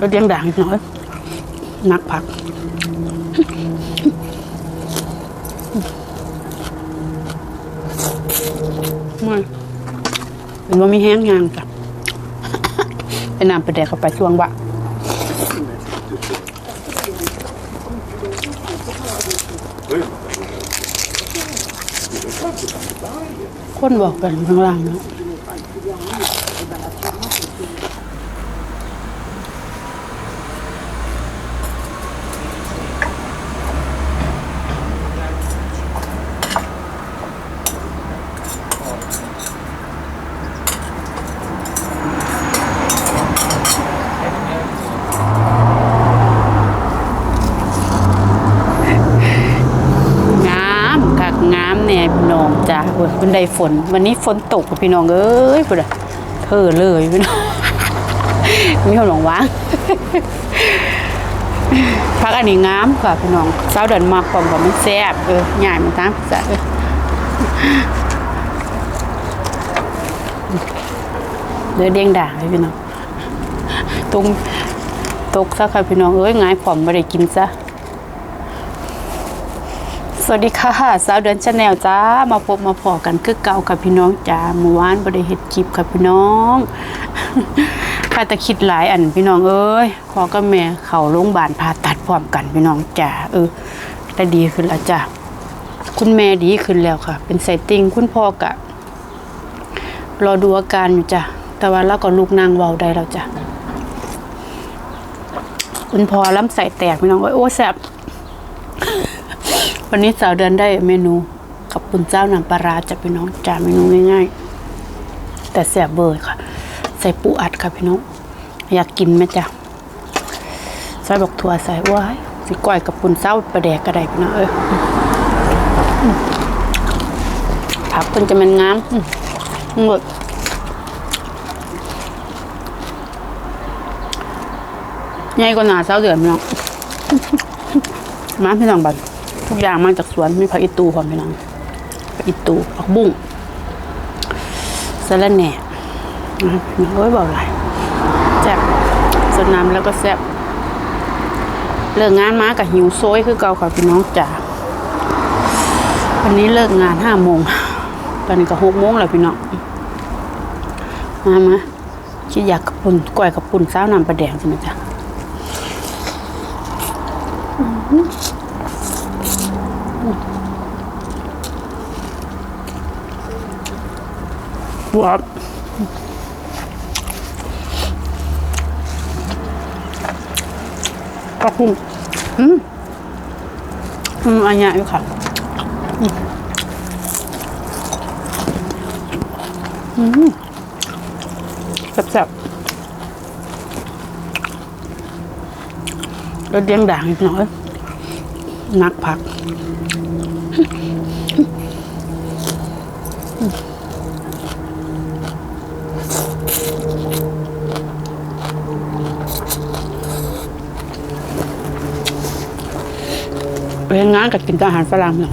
ก็เลี้ยงด่างน้อยนักผักม่เป็นว่ามีแห้งยางจ้ะไปนำไปแดกเข้าไปช่วงวะคนบอกกันข้างล่างเนาะงามคักงามเน่พี่น้องจ้าเว้ยมันได้ฝน วันนี้ฝนตกพี่น้องเอ้ยพุ่นอเธอเลยพี่น้องมีคนหลงวางพักอันนี้งามค่ะพี่น้องเช้าเดินมาความว่ามันแซ่บเออใหญ่มันทั้งแซ่บเออเดือเด้งด่างเลยพี่น้องตรงตกซะค่ะพี่น้องเอ้ยง่ายความไม่ได้กินซะ สวัสดีค่ะสาวเดือนชาแนลจ้ามาพบมาพอกันคือเก่ากับพี่น้องจ้าเมื่อวานบ่ได้เฮ็ดคลิปค่ะพี่น้องข้าต่คิดหลายอันพี่น้องเอ้ยพอกับแม่เข้าโรงพยาบาลผ่าตัดพร้อมกันพี่น้องจ้าเออแต่ดีขึ้นแล้วจ้าคุณแม่ดีขึ้นแล้วค่ะ เป็นไซติงคุณพ่อกะรอดูอาการอยู่จ้ะแต่ว่าเราก็ลูกนางเวาได้แล้วจ้ะคุณพ่อลำไส้แตกพี่น้องเอ้ยโอ้แซ่บ วันนี้สาวเดือนได้เมนูกับปุนเจ้าหน้ำปลาร้าจะพี่น้องจ้าเมนูง่ายๆ แต่แสบเบอร์ค่ะ ใส่ปูอัดค่ะพี่น้อง อยากกินไหมจ้ะใส่บอกถั่วใส่ว้ายสิก้อยกับปุนเจ้าปลาแดกกระไดพี่น้องเอ้ยอืมผักเพิ่นจะมันงามหมดใหญ่กว่าหนาเสาวเดือนพี่น้องมาพี่น้องบัด ทุกอย่างมาจากสวนมีผักอีตูพร้อมพี่น้องผักอีตูผักบุ้งสะระแหน่โอ้ยบาไหลายแซ่บสดน้ำแล้วก็แซ่บเลิกงานมากับหิวโซยคือเก่าค่ะพี่น้องจ๋าวันนี้เลิกงานห้าโมงตอนนี้ก็หกโมงแล้วพี่น้องมามาคิอยากกับปุ่นก้อยกับปุ่นซ้าวนำปลาแดงใช่ไหมจ๊ะ วบก็คุ้มอืมอืมอันนี้อยู่ค่ะอืมแซ่บๆแล้วเลี้ยงด่างอีกหน่อย นักผักไปงานกับกินอาหารฝรั่งเนาะ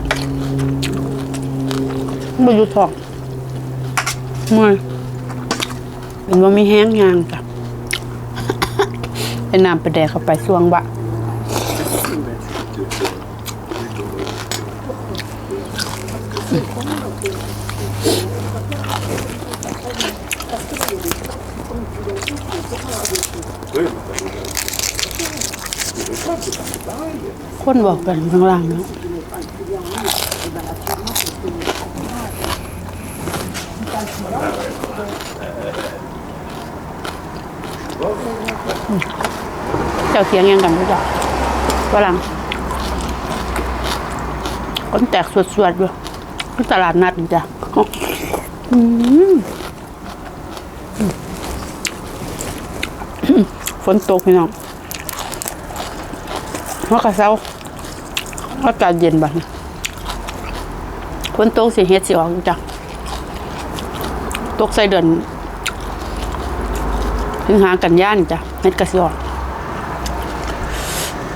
ไม่อยู่ท้องเมื่อยเป็นว่ามีแห้งยางจ้ะไปนำไปแดกเข้าไปช่วงวะ คนบอกกันข้างล่างเนาะเจ้าเสียงยังกันไม่จ้ะฝรั่งคนแตกสวดๆอยู่ที่ตลาดนัดจ้ะอืม ฝนตกพี่น้องเพราะกระเซาอากาศเย็นบัดฝนตกสิเฮ็ดสิออกจ้ะตกใส่เดือนถึงหากันย่านจ้ะเฮ็ดกระสิออก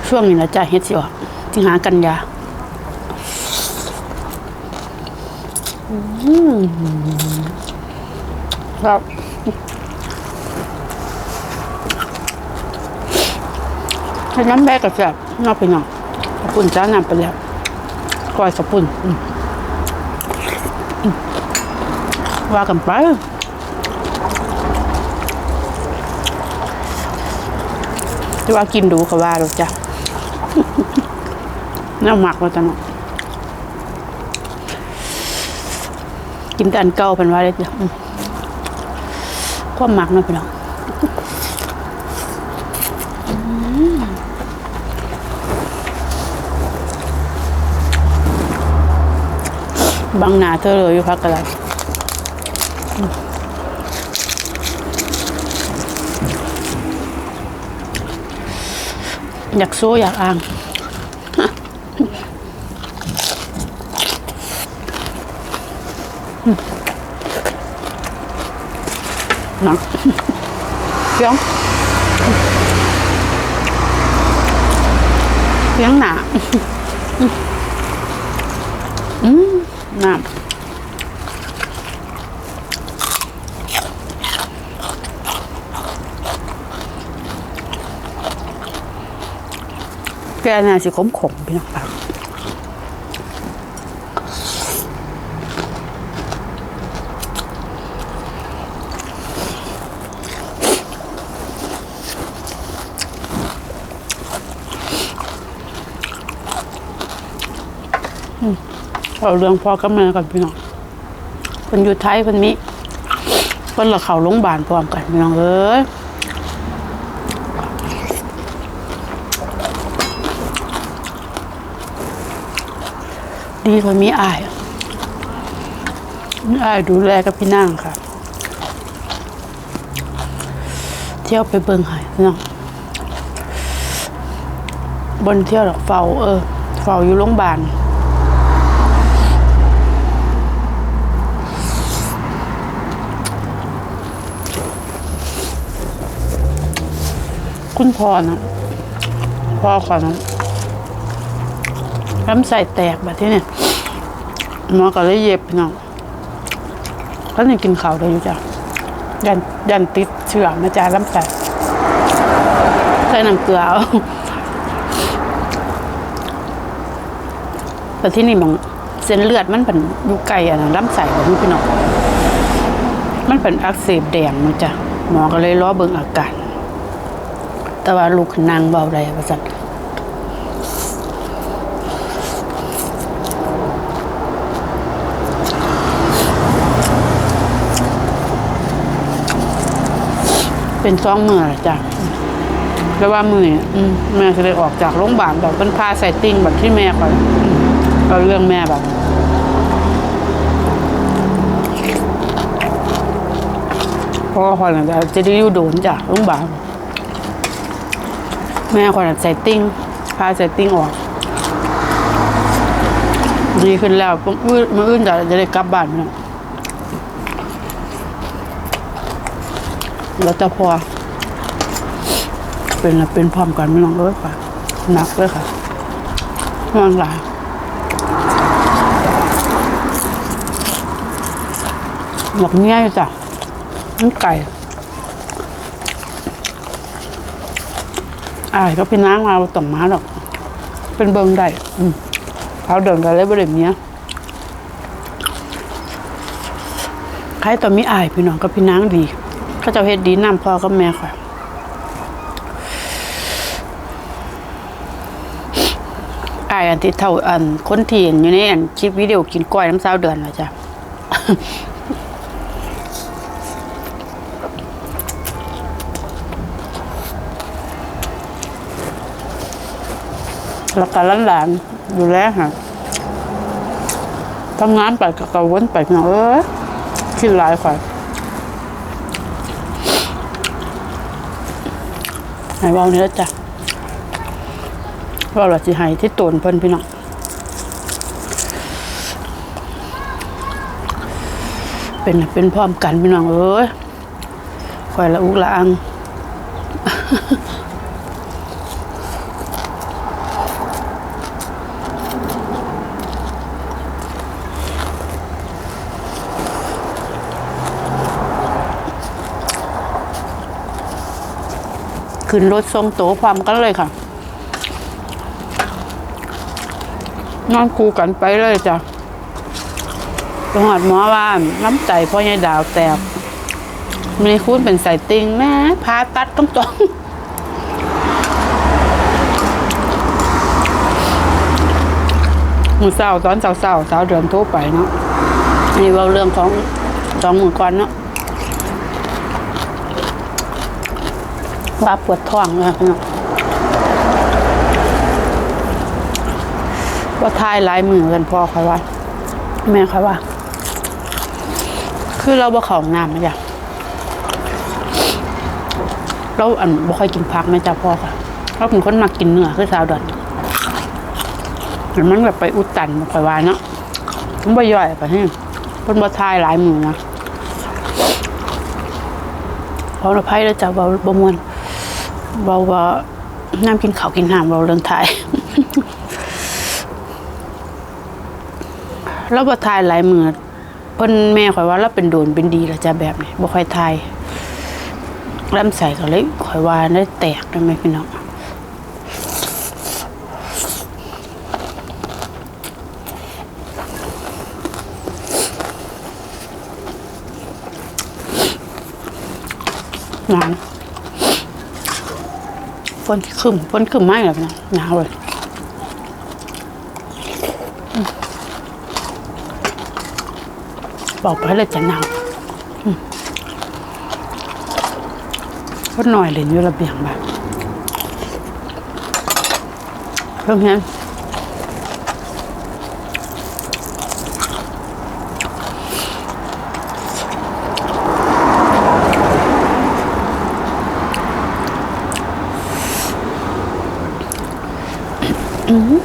ช่วงนี้นะจ้ะเฮ็ดสิออกถึงหากันยาอืมครับ ถ้าน้ำแบกกับแซ่บนอกไปหน่อยขอบคุณจ้าน้ำไปแล้วกอยขอบคุณอืมอืมว่ากันไปที่ว่ากินดูเขาว่าดูจ้ะน้ำหมักมาจังเนาะกินแต่อันเก่าเป็นว่าเลยจ้ะความหมักเนาะพี่น้อง บังหนาเธอเลยอยู่พักอะไรอยากสู้อยากอ่างหนักเสียงเสียงหนา น้ำแกน่าสิขมขมพี่น้องปัง เอาเรื่องพ่อกับแม่กันพี่น้องคนอยู่ไทยคนนี้คนละเขาโรงบาลพร้อมกันพี่น้องเอ้ยดีกว่ามีอายมีอายดูแลกับพี่นางค่ะ เที่ยวไปเบิงหายพี่น้องบนเที่ยวหรอกเฝ้าเออเฝ้าอยู่โรงพยาบาล พ่อนะพ่อขอนะลำไส้แตกแบบที่เนี่ยหมอก็เลยเย็บพี่น้องก็ยังกินข้าวได้อยู่จ้ะยันยันติดเชื้อมาจากลำไส้ใส่น้ำเกลือเอาแต่ที่นี่มองเส้นเลือดมันเป็นอยู่ไกลอะนะลำไส้แบบนี้พี่น้องมันเป็นอักเสบแดงมาจ้ะหมอก็เลยรอเบิ่งอาการ แต่ว่าลูกนางเบาได้ประสัตเป็นสองมือจ้ะแล้วว่ามือนี่อืมแม่ก็เลยออกจากโรงพยาบาลแบบเป็นพาใส่ติ่งแบบที่แม่ก่อนเอาเรื่องแม่แบบเพราะว่าคอาจะจะได้อยู่โดนจากโรงพยาบาล แม่คนใส่ติ้งพาใส่ติ้งออก ดีขึ้นแล้วมือมืออื่นจะจะได้กลับบ้านเนาะแล้วแต่พอ เป็นละเป็นพร้อมกันไม่ลองเลยค่ะหนักเลยค่ะมองหลายหมกเงี้ยอยู่จ้ะน้ำไก่ อายก็พี่น้างมาต่องมาหรอก เป็นเบิงได้เขาเดินกันเลยบริเวณนี้ใครต่อมีอายพี่น้องกับพี่นางดีเขาเจะเฮ็ดดีน้ำพ่อกับแม่ค่ะอายอันที่เท่าอันคนที่นอยู่ในอันคลิปวิดีโอกินกล้อยน้ำสาวเดือนนะจ้ะ แล้วก็หลานๆอยู่แล้วค่ะทำงานไปก็กระวนไปพี่น้องเอ้ยคิดหลายฝ่ายหายเบาเนื้อจ้ะว่าเราจะหายที่ตนเพิ่นพี่น้องเป็นเป็นพร้อมกันพี่น้องเอ้ยคอยละอุกละอัง ขึ้นรถทรงโตความกันเลยค่ะ นอนคู่กันไปเลยจ้ะตรงหอดหมอว่าน้ำใจพ่อใหญ่ดาวแตกมีคุณเป็นสายติงแม่พาตัดต้องตองมือเศร้าตอนเศร้าเศร้าเเดิอนทั่วไปเนาะนี่เราเรื่องของสองหมื่กว่าเนาะ ว่าปวดท้องเลยพี่น้องว่าทายหลายมือกันพ่อคอยว่า แม่คอยว่า คือเราบ่ของน้ำนะจ๊ะเราอันบ่ค่อยกินผักนะจ๊ะพ่อค่ะเราเป็นคนมักกินเนื้อคือสาวดอนเห็นมันแบบไปอุดตันบ่ค่อยว่าเนาะมันบ่ย่อยไปนี่เพิ่นบ่ทายหลายมือนะพอเราไพ่แล้วจ้ะบาบ่มวน เบาว่าน้ำกินข้าวกินน้ำเราเรื่องไทยเราบ่ทายหลายมือเพิ่นแม่ข่อยว่าเราเป็นโดนเป็นดีละจ้ะแบบนี้บ่ค่อยทายลำใส่ก็เลยข่อยว่าได้แตกได้ไหมพี่น้องหนาวฝ นขึ้นฝนขึ้นไหมล่ะพี่น้หนาวเลยบอกไปเลยจะหนาวก็หน่อยเลยอยู่ระเบียงแบบเพิ่งเห็น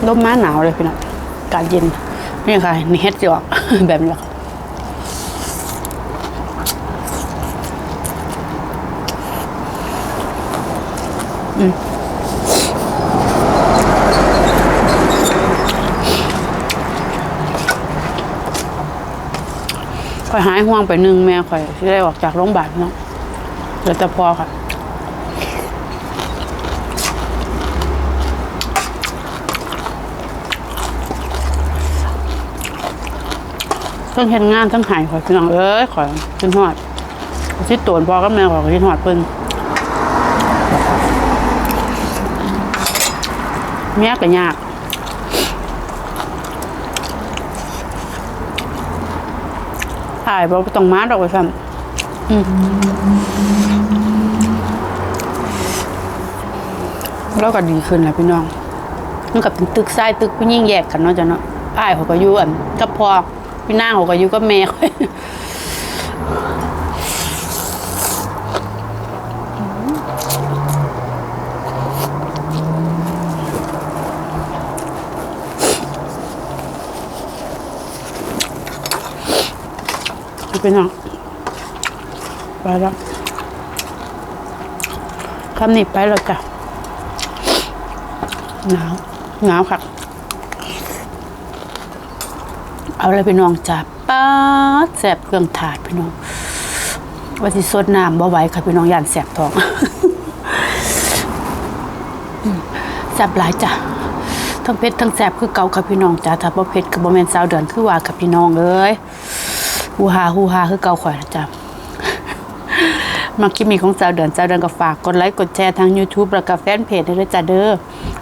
ลมมาหนาวเลยพี่น้องกาศเย็นนี่ค่ะนี่เฮ็ดจอกแบบนี้แหละค่ะข่อยหายห่วงไปหนึ่งแม่ข่อยที่ได้ออกจากโรงพยาบาลเนาะเหลือแต่พอค่ะ ทั้งเห็นงานทั้งหายข่อยพี่น้องเอ้ยข่อยขึ้นหอดชิดตวนพอกับแม่ข่อยขึ้นหอดเพิ่นแม่ก็ยากถ่ายบ่ต้องมาดอกไปซ้ำอืมแล้วก็ดีขึ้นแหละพี่น้องมันกับเป็นตึกทรายตึกผู้ยิ่งแยกกันเนาะจ้ะเนาะอ้ายเขาก็อยู่อันกับพอ พี่นางเขาก็อยู่กับแม่ค่อยพี่น้องไปแล้วคำนี้ไปแล้วจ้ะหนาวหนาวค่ะ เอาเลยพี่น้องจับป๊าดแสบเครื่องถาดพี่น้องว่าสิสดน้ำบ่ไหวค่ะพี่น้องย่านแสบท้องแสบหลายจ้ะทั้งเผ็ดทั้งแสบคือเก่าค่ะพี่น้องจ้ะถ้าบ่เผ็ดก็บ่แม่นสาวเดือนคือว่าค่ะพี่น้องเอ้ยฮูฮาฮูฮาคือเก่าข่อยนะจ้ะมาคลิปมีของสาวเดือนสาวเดือนก็ฝากกดไลค์กดแชร์ทาง YouTube แล้วก็แฟนเพจด้วยจ้าเด้อ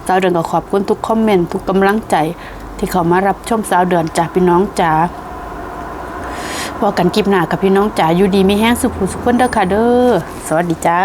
สาวเดือนก็ขอบคุณทุกคอมเมนต์ทุกกำลังใจ ที่เขามารับชมสาวเดือนจากพี่น้องจ๋าพอกันกิบหนากับพี่น้องจ๋าอยู่ดีไม่แห้งสุขสุขคนเด้อค่ะเด้อสวัสดีจ้า